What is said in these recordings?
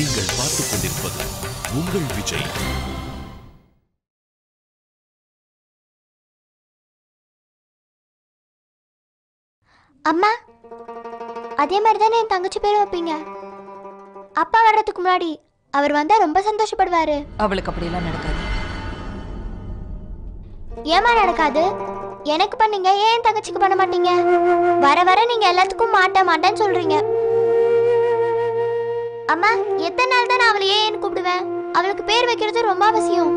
நீங்கள் பார்த்துக் கொண்டிருப்பது உங்கள் விஜய். அம்மா அதே மாதிரி தானே என் தங்கச்சி பேரும் வைப்பீங்க? அப்பா வர்றதுக்கு முன்னாடி அவர் வந்தா ரொம்ப சந்தோஷப்படுவாரு. அவளுக்கு அப்படியெல்லாம் நடக்காது. ஏமா நடக்காது? எனக்கு பண்ணீங்க ஏன் தங்கச்சிக்கு பண்ண மாட்டீங்க? வர வர நீங்க எல்லாத்துக்கும் மாட்ட மாட்டேன்னு சொல்றீங்க. அம்மா நாள் தான் அவளை ஏன் கூப்பிடுவேன் அவளுக்கு பேர் வைக்கிறது ரொம்ப அவசியம்.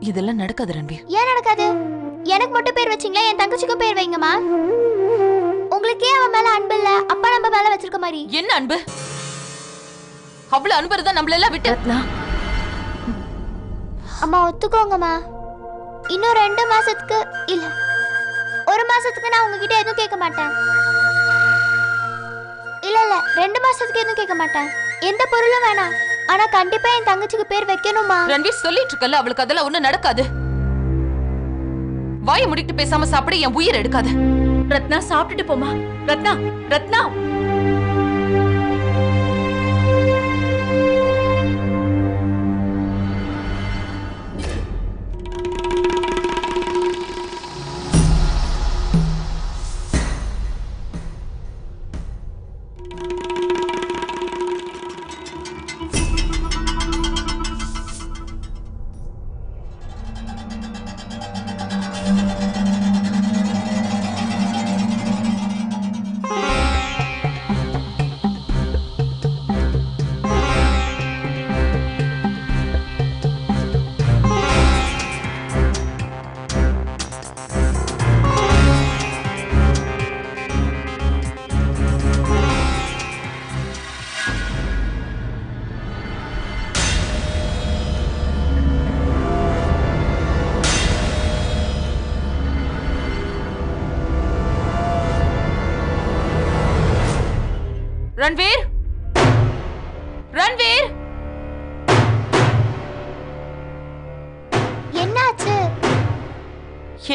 இதெல்லாம் நடக்காது ரன்வீர். ஏன் நடக்காது? எனக்கு மட்டும் பேர் வச்சீங்களா? என் தங்கச்சிக்கும் பேர் வைங்கம்மா. உங்களுக்கே அவன் மேல அன்பு இல்ல. அப்பா நம்ம மேல வச்சிருக்க மாதிரி. என்ன அன்பு? அவ்வளவு அன்பு இருந்தா நம்மள எல்லாம் விட்டு அம்மா ஒத்துக்கோங்கம்மா. இன்னும் ரெண்டு மாசத்துக்கு இல்ல. ஒரு மாசத்துக்கு நான் உங்ககிட்ட எதுவும் கேட்க மாட்டேன். இல்ல இல்ல. ரெண்டு மாசத்துக்கு எதுவும் கேட்க மாட்டேன். எந்த பொருளும் வேணாம். ஆனா கண்டிப்பா என் தங்கச்சிக்கு பேர் வைக்கணுமா? ரன்வீர் சொல்லிட்டு இருக்கல அவளுக்கு அதெல்லாம் ஒண்ணும் நடக்காது. வாயை முடிக்கிட்டு பேசாம சாப்பிட என் உயிர் எடுக்காது. ரத்னா சாப்பிட்டுட்டு போமா ரத்னா ரத்னா.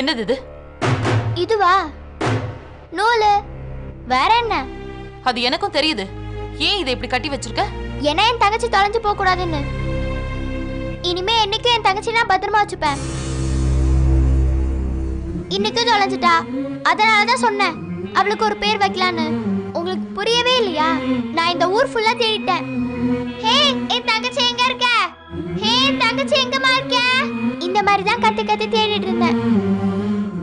என்னது இது? இதுவா? நூலு. வேற என்ன? அது எனக்கும் தெரியுது. ஏன் இதை இப்படி கட்டி வச்சிருக்க? ஏன்னா என் தங்கச்சி தொலைஞ்சு போக கூடாதுன்னு இனிமே என்னைக்கும் என் தங்கச்சி நான் பத்திரமா வச்சுப்பேன். இன்னைக்கும் தொலைஞ்சிட்டா? அதனால தான் சொன்னேன். அவளுக்கு ஒரு பேர் வைக்கலான்னு. உங்களுக்கு புரியவே இல்லையா? நான் இந்த ஊர் ஃபுல்லா தேடிட்டேன். ஹே என் தங்கச்சி! என் தங்கச்சி எங்கம்மா இருக்க? இந்த மாதிரி தான் கத்தி கத்தி தேடிட்டு இருந்தேன்.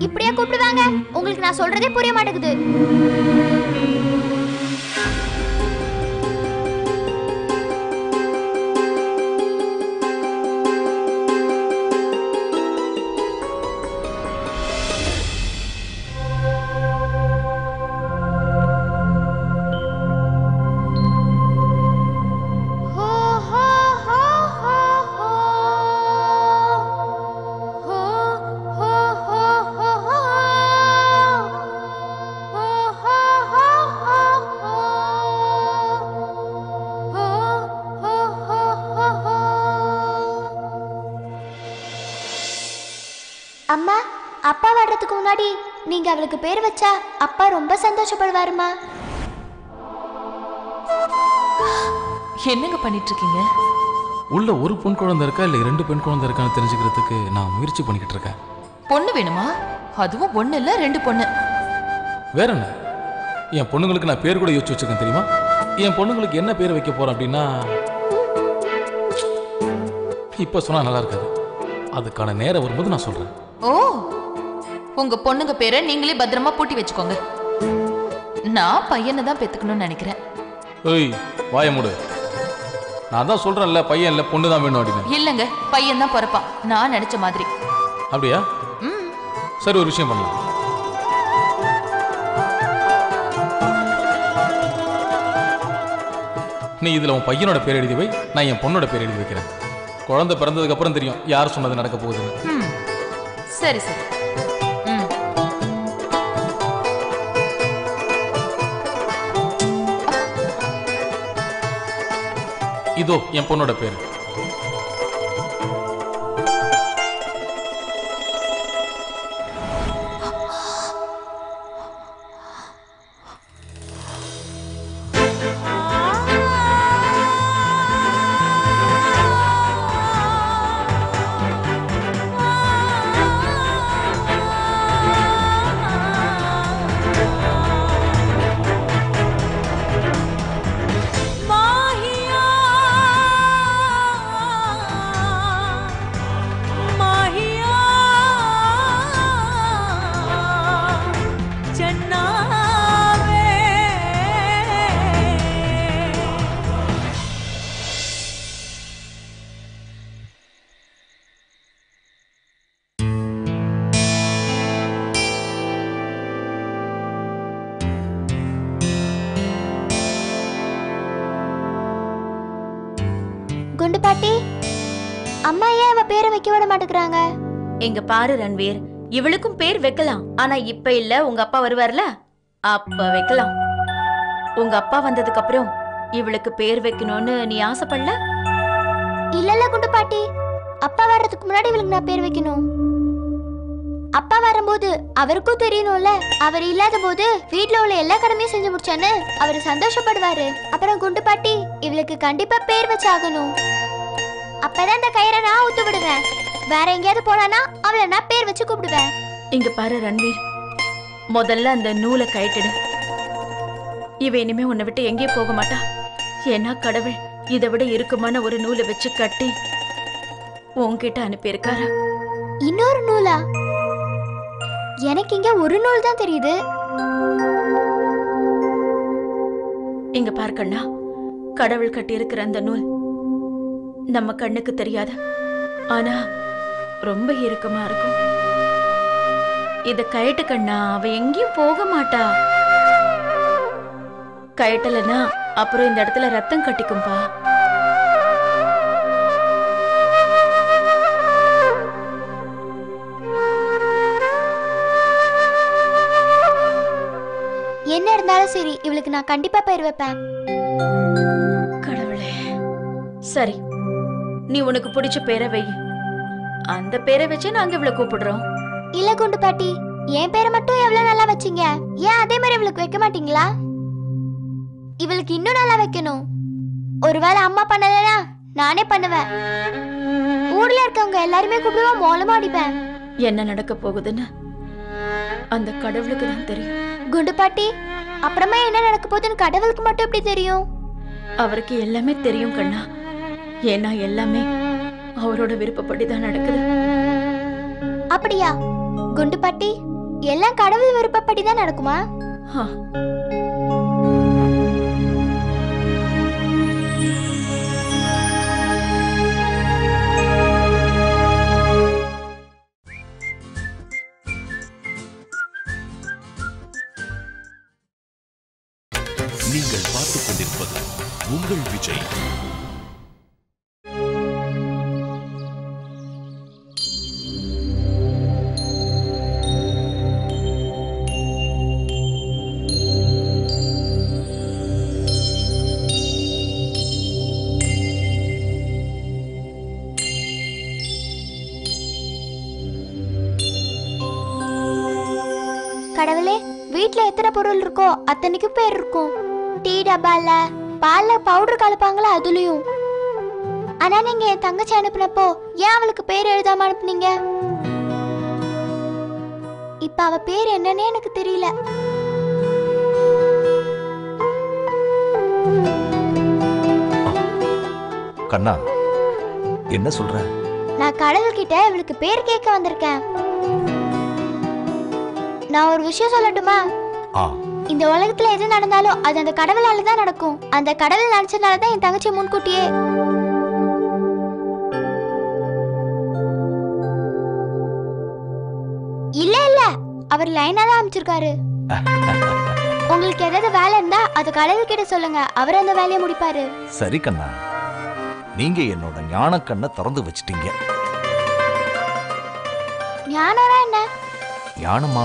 இப்படியே கூப்பிடுவாங்க. உங்களுக்கு நான் சொல்றதே புரிய மாட்டேங்குது. நீங்க அவளுக்கு பேர் வச்சா அப்பா ரொம்ப சந்தோஷப்படுவாருமா? என்னங்க பண்ணிட்டு இருக்கீங்க உள்ள ஒரு பெண் குழந்தை இருக்கா இல்லை ரெண்டு பெண் குழந்தை இருக்கான்னு தெரிஞ்சுக்கிறதுக்கு நான் முயற்சி பண்ணிக்கிட்டு இருக்கேன் பொண்ணு வேணுமா? அதுவும் ஒண்ணு இல்ல ரெண்டு பொண்ணு. வேற என்ன? என் பொண்ணுங்களுக்கு நான் பேர் கூட யோசிச்சு வச்சிருக்கேன் தெரியுமா? என் பொண்ணுங்களுக்கு என்ன பேர் வைக்க போறேன் அப்படின்னா இப்போ சொன்னா நல்லா இருக்காது. அதுக்கான நேரம் வரும்போது நான் சொல்றேன். ஓ உங்க பொண்ணுங்க பேரை நீங்களே பத்திரமா பூட்டி வச்சுக்கோங்க. நான் பையனை தான் பெத்துக்கணும்னு நினைக்கிறேன். ஏய் வாய மூடு. நான் தான் சொல்றேன்ல பையன் இல்லை பொண்ணு தான் வேணும் அப்படின்னு. இல்லங்க பையன் தான் பிறப்பான். நான் நினைச்ச மாதிரி. அப்படியா? ம். சரி ஒரு விஷயம் பண்ணலாம். நீ இதுல உன் பையனோட பேர் எழுதி வை நான் என் பொண்ணோட பேர் எழுதி வைக்கிறேன். குழந்தை பிறந்ததுக்கு அப்புறம் தெரியும் யார் சொன்னது நடக்க போகுதுன்னு. ம். சரி சரி. இதோ என் பொண்ணோட பேர். இங்க பாரு ரன்வீர். இவளுக்கும் பேர் வைக்கலாம். ஆனா இப்ப இல்ல உங்க அப்பா வருவார்ல? அப்ப வைக்கலாம். உங்க அப்பா வந்ததுக்கு அப்புறம் இவளுக்கு பேர் வைக்கணும்னு நீ ஆசைப்படல? இல்ல இல்ல குண்டு பாட்டி. அப்பா வர்றதுக்கு முன்னாடி இவளுக்கு நான் பேர் வைக்கணும். அப்பா வரும்போது அவருக்கும் தெரியணும்ல. அவர் இல்லாத போது வீட்ல உள்ள எல்லா கடமையும் செஞ்சு முடிச்சான்னு அவர் சந்தோஷப்படுவாரு. அப்புறம் குண்டு பாட்டி இவளுக்கு கண்டிப்பா பேர் வச்சாகணும். அப்பதான் இந்த கயிறை நான் ஊத்து விடுவேன் வேற எங்கேயாவது போனானா அவளை நான் பேர் வச்சு கூப்பிடுவேன். இங்க பாரு ரன்வீர். முதல்ல அந்த நூலை கழட்டிடு. இவ இனிமே உன்னை விட்டு எங்கேயும் போக மாட்டா. ஏன்னா கடவுள் இதை விட இறுக்கமான ஒரு நூலை வச்சு கட்டி உன்கிட்ட அனுப்பியிருக்காரு. இன்னொரு நூலா? எனக்கு இங்க ஒரு நூல் தான் தெரியுது. இங்க பார் கண்ணா. கடவுள் கட்டி இருக்கிற அந்த நூல் நம்ம கண்ணுக்கு தெரியாத. ஆனா ரொம்ப இறுக்கமா இருக்கும். இத கயட்டு கண்ணா அவ எங்கேயும் போக மாட்டா. கயட்டலனா அப்புறம் இந்த இடத்துல ரத்தம் கட்டிக்கும்பா. என்ன இருந்தாலும் சரி இவளுக்கு நான் கண்டிப்பா பேர் வைப்பேன். கடவுளே. சரி நீ உனக்கு பிடிச்ச பேரை வை. அந்த பேரை வச்சு நாங்க இவ்வளவு கூப்பிடுறோம். இல்ல குண்டு பாட்டி என் பேரை மட்டும் எவ்வளவு நல்லா வச்சீங்க? ஏன் அதே மாதிரி இவளுக்கு வைக்க மாட்டீங்களா? இவளுக்கு இன்னும் நல்லா வைக்கணும். ஒருவேளை அம்மா பண்ணலனா நானே பண்ணுவேன். ஊர்ல இருக்கவங்க எல்லாருமே கூப்பிடுவோம் மோளமா அடிப்பேன். என்ன நடக்க போகுதுன்னு? அந்த கடவுளுக்கு தான் தெரியும். குண்டு பாட்டி அப்புறமா என்ன நடக்க போகுதுன்னு கடவுளுக்கு மட்டும் எப்படி தெரியும்? அவருக்கு எல்லாமே தெரியும் கண்ணா. ஏன்னா எல்லாமே அவரோட விருப்பப்படி தான் நடக்குது. அப்படியா? குண்டு பாட்டி எல்லாம் கடவுள் விருப்பப்படி தான் நடக்குமா கடவுளே வீட்ல எத்தனை பொருள் இருக்கோ அத்தனைக்கும் பேர் இருக்கும். டீ டப்பால பால்ல பவுடர் கலப்பாங்களா அதுலயும். ஆனா நீங்க என் தங்கச்சி அனுப்புனப்போ ஏன் அவளுக்கு பேர் எழுதாம அனுப்புனீங்க? இப்ப அவ பேர் என்னன்னே எனக்கு தெரியல. கண்ணா என்ன சொல்ற? நான் கடவுள்கிட்ட இவளுக்கு பேர் கேட்க வந்திருக்கேன். நான் ஒரு விஷயம் சொல்லட்டுமா? இந்த உலகத்துல எது நடந்தாலும் அது அந்த கடவுளால தான் நடக்கும். அந்த கடவுள் நினைச்சனால தான் என் தங்கச்சி முன்கூட்டியே. இல்ல இல்ல. அவர் லைனா தான் அமைச்சிருக்காரு உங்களுக்கு ஏதாவது வேலை இருந்தா அது கடவுள் கிட்ட சொல்லுங்க. அவர் அந்த வேலையை முடிப்பாரு. சரி கண்ணா. நீங்க என்னோட ஞான கண்ணை திறந்து வச்சிட்டீங்க. ஞானரா என்ன? ஞானமா?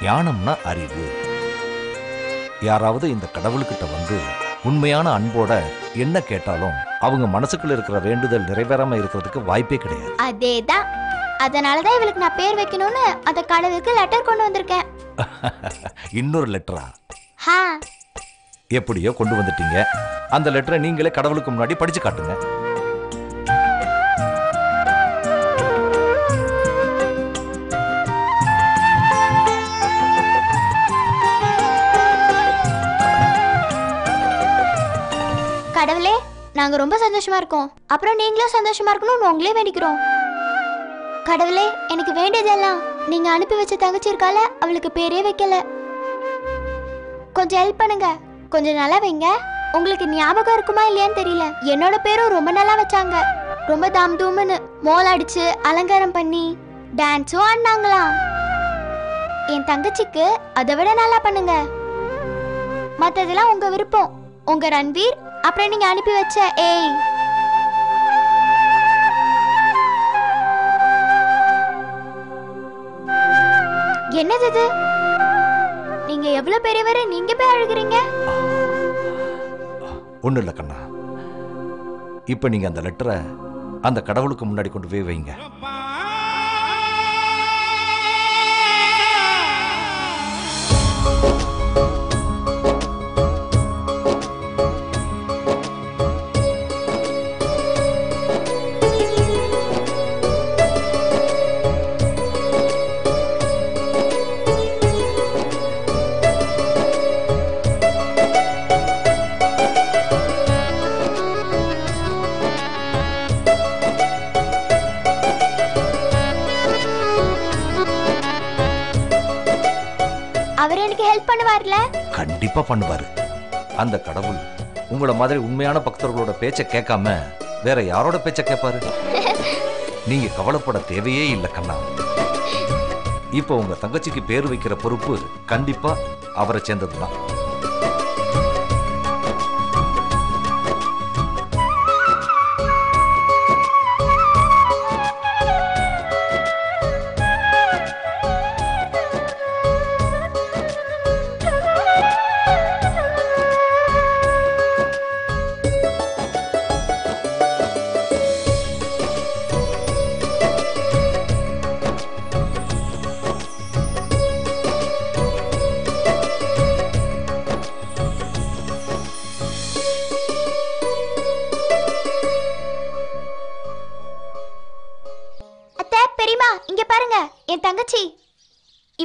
ஞானம்னா அறிவு. யாராவது இந்த கடவுள்கிட்ட வந்து உண்மையான அன்போட என்ன கேட்டாலும் அவங்க மனசுக்குள்ள இருக்கிற வேண்டுதல் நிறைவேறாம இருக்கிறதுக்கு வாய்ப்பே கிடையாது. அதேதான். அதனாலதான் இவளுக்கு நான் பேர் வைக்கணும்னு அந்த கடவுளுக்கு லெட்டர் கொண்டு வந்திருக்கேன். இன்னொரு லெட்டரா எப்படியோ கொண்டு வந்துட்டீங்க. அந்த லெட்டரை நீங்களே கடவுளுக்கு முன்னாடி படிச்சு காட்டுங்க. நாங்கள் நாங்க ரொம்ப சந்தோஷமா இருக்கோம். அப்புறம் நீங்களும் சந்தோஷமா இருக்கணும்னு உங்களே வேண்டிக்கிறோம். கடவுளே எனக்கு வேண்டியதெல்லாம் நீங்க அனுப்பி வச்ச தங்கச்சி இருக்கால அவளுக்கு பேரே வைக்கல. கொஞ்சம் ஹெல்ப் பண்ணுங்க. கொஞ்சம் நல்லா வைங்க. உங்களுக்கு ஞாபகம் இருக்குமா இல்லையான்னு தெரியல. என்னோட பேரும் ரொம்ப நல்லா வச்சாங்க. ரொம்ப தாம் தூம்னு மோல் அடிச்சு அலங்காரம் பண்ணி டான்ஸும் ஆடினாங்களாம் என் தங்கச்சிக்கு அதை விட நல்லா பண்ணுங்க. மற்றதெல்லாம் உங்க விருப்பம். உங்க ரன்வீர் அப்புறம் நீங்க அனுப்பி வச்ச ஏய். என்னது இது? நீங்க எவ்வளவு பெரியவரை நீங்க போய் அழுகிறீங்க? ஒன்றும் இல்ல கண்ணா. இப்ப நீங்க அந்த லெட்டரை அந்த கடவுளுக்கு முன்னாடி கொண்டு போய் வைங்க. பண்ணுவார்ல? கண்டிப்பா பண்ணுவாரு. அந்த கடவுள் உங்கள மாதிரி உண்மையான பக்தர்களோட பேச்சை கேட்காம வேற யாரோட பேச்சை கேட்பாரு? நீங்க கவலைப்பட தேவையே இல்லை கண்ணா. இப்போ உங்க தங்கச்சிக்கு பேர் வைக்கிற பொறுப்பு கண்டிப்பா அவரை சேர்ந்ததுதான்.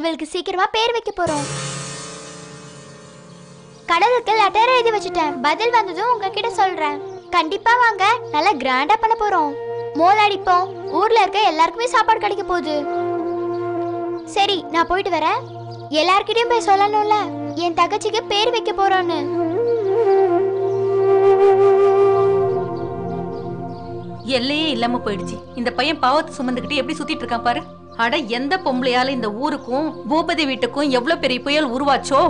இவளுக்கு சீக்கிரமா பேர் வைக்க போறோம். கடலுக்கு லெட்டர் எழுதி வச்சுட்டேன். பதில் வந்ததும் உங்ககிட்ட சொல்றேன். கண்டிப்பா வாங்க நல்லா கிராண்டா பண்ண போறோம். மோல் அடிப்போம். ஊர்ல இருக்க எல்லாருக்குமே சாப்பாடு கிடைக்க போகுது. சரி நான் போயிட்டு வரேன். எல்லார்கிட்டயும் போய் சொல்லணும்ல? என் தங்கச்சிக்கு பேர் வைக்க போறோன்னு எல்லையே இல்லாம போயிடுச்சு. இந்த பையன் பாவத்தை சுமந்துக்கிட்டு எப்படி சுத்திட்டு இருக்கான் பாரு. அட எந்த பொம்பளையால இந்த ஊருக்கும் பூபதி வீட்டுக்கும் எவ்வளவு பெரிய புயல் உருவாச்சோ?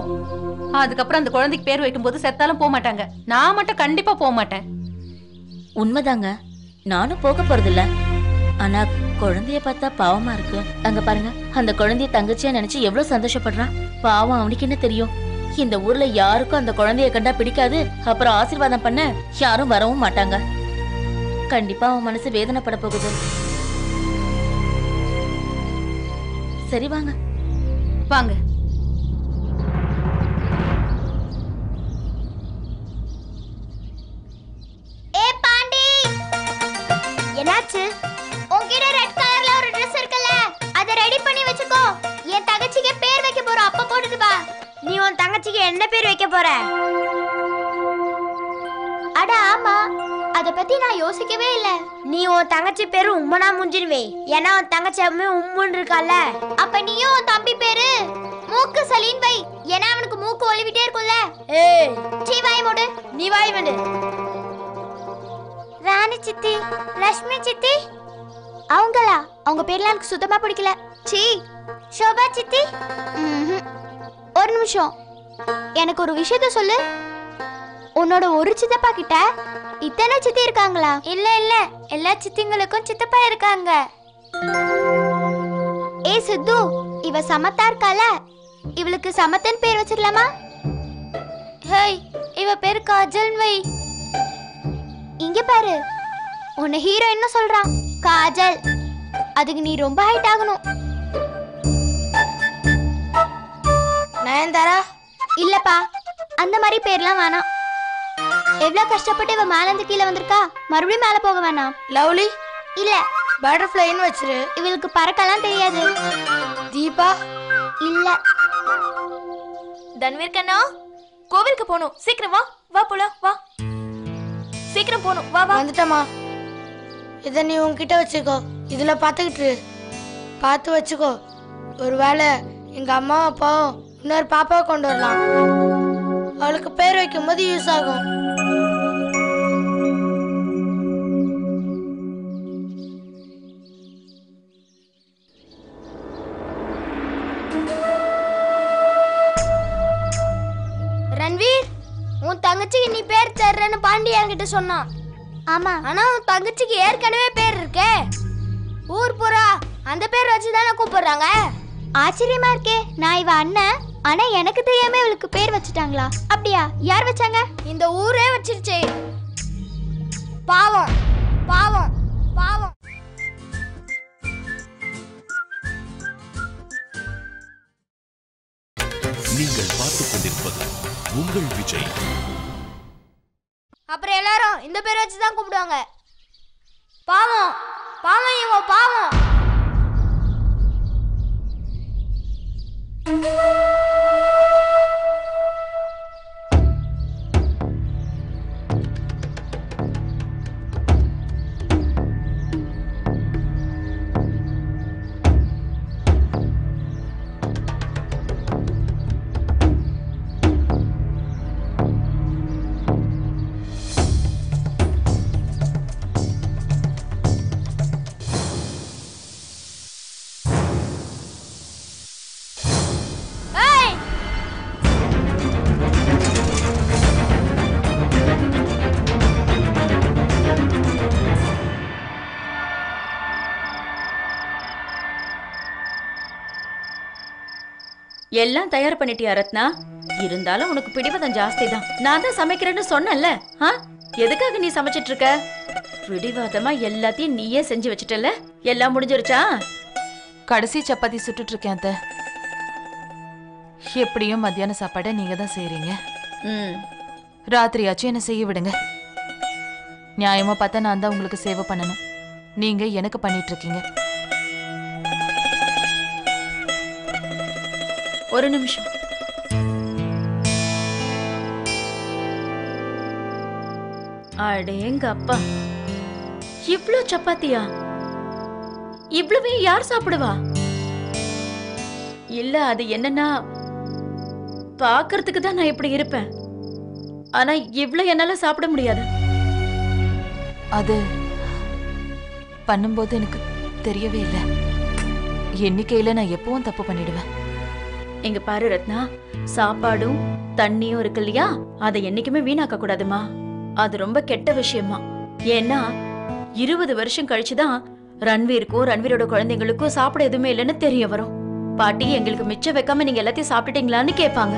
அதுக்கப்புறம் அந்த குழந்தைக்கு பேர் வைக்கும்போது செத்தாலும் போக மாட்டாங்க. நான் மட்டும் கண்டிப்பா போக மாட்டேன். உண்மைதாங்க. நானும் போக போறதில்ல. ஆனா குழந்தைய பார்த்தா பாவமா இருக்கு. அங்க பாருங்க. அந்த குழந்தைய தங்கச்சியா நினைச்சு எவ்வளவு சந்தோஷப்படுறான் பாவம் அவனுக்கு என்ன தெரியும்? இந்த ஊர்ல யாருக்கும் அந்த குழந்தைய கண்டா பிடிக்காது. அப்புறம் ஆசீர்வாதம் பண்ண யாரும் வரவும் மாட்டாங்க. கண்டிப்பா அவன் மனசு வேதனைப்பட போகுது. சரி வாங்க. வாங்க. ஏ பாண்டி! என்னாச்சு? உன்கிட்ட ரெட் கலர்ல ஒரு Dress இருக்குல்ல அத ரெடி பண்ணி வச்சுக்கோ. என் தங்கச்சிக்கு பேர் வைக்க போறோம் அப்ப போட்டுட்டு வா. நீ உன் தங்கச்சிக்கு என்ன பேர் வைக்க போற? அத பத்தி நான் யோசிக்கவே இல்ல. நீ உன் தங்கச்சி பேரு உம்மனா முஞ்சிருவே ஏன்னா உன் தங்கச்சி எப்பவுமே உம்முன்னு இருக்கால அப்ப நீயும் உன் தம்பி பேரு மூக்கு சலீன் வை. ஏன்னா அவனுக்கு மூக்கு ஒளிவிட்டே இருக்கும்ல. ஏய். சீ வாய் மூடு. நீ வாய் வேண்டு ராணி சித்தி லட்சுமி சித்தி. அவங்களா? அவங்க பேர்லாம் எனக்கு சுத்தமா பிடிக்கல. சீ சோபா சித்தி. ஒரு நிமிஷம். எனக்கு ஒரு விஷயத்த சொல்லு. உன்னோட ஒரு சித்தப்பா கிட்ட இத்தனை சித்தி இருக்காங்களா? இல்ல இல்ல. எல்லா சித்திங்களுக்கும் சித்தப்பா இருக்காங்க. ஏ சித்து இவ சமத்தா இருக்கால இவளுக்கு சமத்தன் பேர் வச்சிடலாமா ஹேய் இவ பேர் காஜல் வை. இங்க பாரு. உன்னை ஹீரோ என்ன சொல்றான். காஜல். அதுக்கு நீ ரொம்ப ஹைட் ஆகணும். நயன்தாரா? இல்லப்பா. அந்த மாதிரி பேர்லாம் வேணாம். எவ்வளவு கஷ்டப்பட்டு இவ மேல இருந்து கீழே வந்திருக்கா? மறுபடியும் மேல போக வேணாம். லவ்லி? இல்ல. பட்டர்ஃப்ளைன்னு வச்சிரு. இவளுக்கு பறக்கலாம் தெரியாது. தீபா? இல்ல. தன்வீர் கண்ணா கோவிலுக்கு போகணும். சீக்கிரம் வா. வா போலாம் வா. சீக்கிரம் போகணும். வா வா. வந்துட்டமா இதை நீ உன்கிட்ட வச்சுக்கோ. இதுல பார்த்துக்கிட்டு இரு. பார்த்து வச்சுக்கோ. ஒருவேளை எங்க அம்மா அப்பாவும் இன்னொரு பாப்பாவை கொண்டு வரலாம். அவளுக்கு பேர் வைக்கும் போது யூஸ் ஆகும். ரன்வீர் உன் தங்கச்சிக்கு நீ பேர் தர்றேன்னு பாண்டி என்கிட்ட சொன்னான். ஆமா. ஆனா உன் தங்கச்சிக்கு ஏற்கனவே பேர் இருக்கே. ஊர் புறா அந்த பேர் வச்சு தானே கூப்பிடுறாங்க? ஆச்சரியமா இருக்கே. நான் இவ அண்ணன். ஆனா எனக்கு தெரியாம இவளுக்கு பேர் வச்சுட்டாங்களா? அப்படியா? யார் வச்சாங்க? இந்த ஊரே வச்சிருச்சே. பாவம். பாவம். பாவம். நீங்கள் பார்த்துக் கொண்டிருப்பது உங்கள் விஜய். அப்புறம் எல்லாரும் இந்த பேர் வச்சு தான் கூப்பிடுவாங்க. பாவம். பாவம் இவன் பாவம். எல்லாம் தயார் பண்ணிட்டியா ரத்னா? இருந்தாலும் உனக்கு பிடிவாதம் ஜாஸ்தி தான் நான் தான் சமைக்கிறேன்னு சொன்னேன்ல ஆ? எதுக்காக நீ சமைச்சிட்டு இருக்க பிடிவாதமா எல்லாத்தையும் நீயே செஞ்சு வச்சிட்டல எல்லாம் முடிஞ்சிருச்சா? கடைசி சப்பாத்தி சுட்டுட்டு இருக்கேன் அத்தை. எப்படியும் மத்தியான சாப்பாடை நீங்க தான் செய்றீங்க. ம். ராத்திரியாச்சும் என்ன செய்ய விடுங்க. நியாயமா பார்த்தா நான் தான் உங்களுக்கு சேவை பண்ணணும். நீங்க எனக்கு பண்ணிட்டு இருக்கீங்க ஒரு நிமிஷம். அடேங்க அப்பா இவ்ளோ சப்பாத்தியா? இவ்வளவே யார் சாப்பிடுவா? இல்ல அது என்னன்னா பாக்குறதுக்கு தான் நான் இப்படி இருப்பேன். ஆனா இவ்ளோ என்னால சாப்பிட முடியாது. அது பண்ணும்போது எனக்கு தெரியவே இல்லை. எண்ணிக்கையில நான் எப்பவும் தப்பு பண்ணிடுவேன். இங்க பாரு ரத்னா சாப்பாடும் தண்ணியும் இருக்கு இல்லையா? அதை என்னைக்குமே வீணாக்க கூடாதுமா. அது ரொம்ப கெட்ட விஷயமா. ஏன்னா இருபது வருஷம் கழிச்சுதான் ரன்வீருக்கும் ரன்வீரோட குழந்தைங்களுக்கும் சாப்பிட எதுவுமே இல்லைன்னு தெரிய வரும். பாட்டி எங்களுக்கு மிச்சம் வைக்காம நீங்க எல்லாத்தையும் சாப்பிட்டுட்டீங்களான்னு கேட்பாங்க.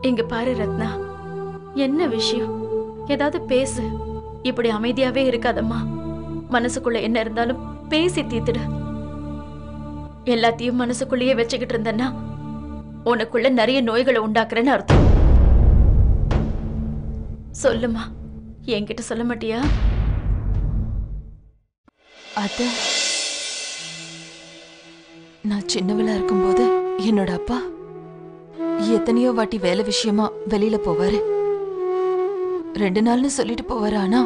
இங்க பாரு ரத்னா என்ன விஷயம்? ஏதாவது பேசு. இப்படி அமைதியாவே இருக்காதம்மா. மனசுக்குள்ள என்ன இருந்தாலும் பேசி தீத்துடு எல்லாத்தையும் மனசுக்குள்ளேயே வச்சுக்கிட்டு இருந்தேன்னா உனக்குள்ள நிறைய நோய்களை உண்டாக்குறேன்னு அர்த்தம். சொல்லுமா என்கிட்ட சொல்ல மாட்டியா? அது நான் சின்னவளா இருக்கும்போது என்னோட அப்பா எத்தனையோ வாட்டி வேலை விஷயமா வெளியில போவாரு. ரெண்டு நாள்னு சொல்லிட்டு போவாரு ஆனா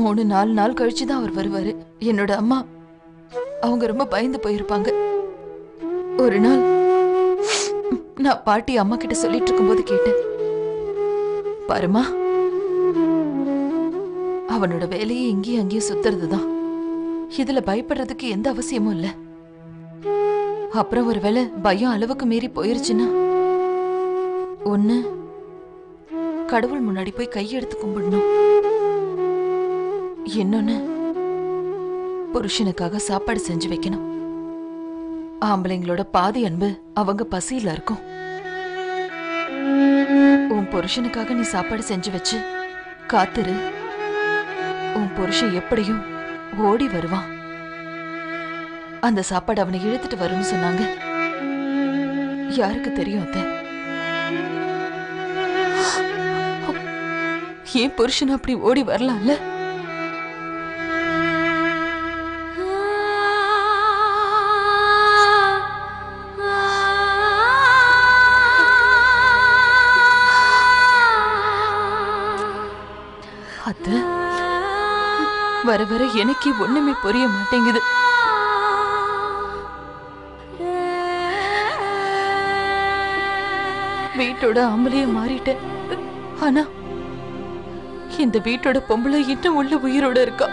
மூணு நாலு நாள் கழிச்சு தான் அவர் வருவாரு. என்னோட அம்மா அவங்க ரொம்ப பயந்து போயிருப்பாங்க. ஒரு நாள் நான் பாட்டி அம்மா கிட்ட சொல்லிட்டு இருக்கும்போது கேட்டேன். பாருமா அவனோட வேலையே இங்கேயும் அங்கேயும் சுத்துறது தான் இதுல பயப்படுறதுக்கு எந்த அவசியமும் இல்ல. அப்புறம் ஒருவேளை பயம் அளவுக்கு மீறி போயிருச்சுன்னா ஒன்று கடவுள் முன்னாடி போய் கையெடுத்து கும்பிடணும். இன்னொன்னு புருஷனுக்காக சாப்பாடு செஞ்சு வைக்கணும். ஆம்பளைங்களோட பாதி அன்பு அவங்க பசியில இருக்கும். உன் புருஷனுக்காக நீ சாப்பாடு செஞ்சு வச்சு காத்துரு. உன் புருஷன் எப்படியும் ஓடி வருவான். அந்த சாப்பாடு அவனை இழுத்துட்டு வரும்னு சொன்னாங்க. யாருக்கு தெரியும் அத்த? ஏன் புருஷன் அப்படி ஓடி வரலாம்ல? வர வர எனக்கே ஒண்ணுமே புரிய மாட்டேங்குது. வீட்டோட ஆம்பளைய மாறிட்டேன். ஆனா இந்த வீட்டோட பொம்பளை இன்னும் உள்ள உயிரோட இருக்கா?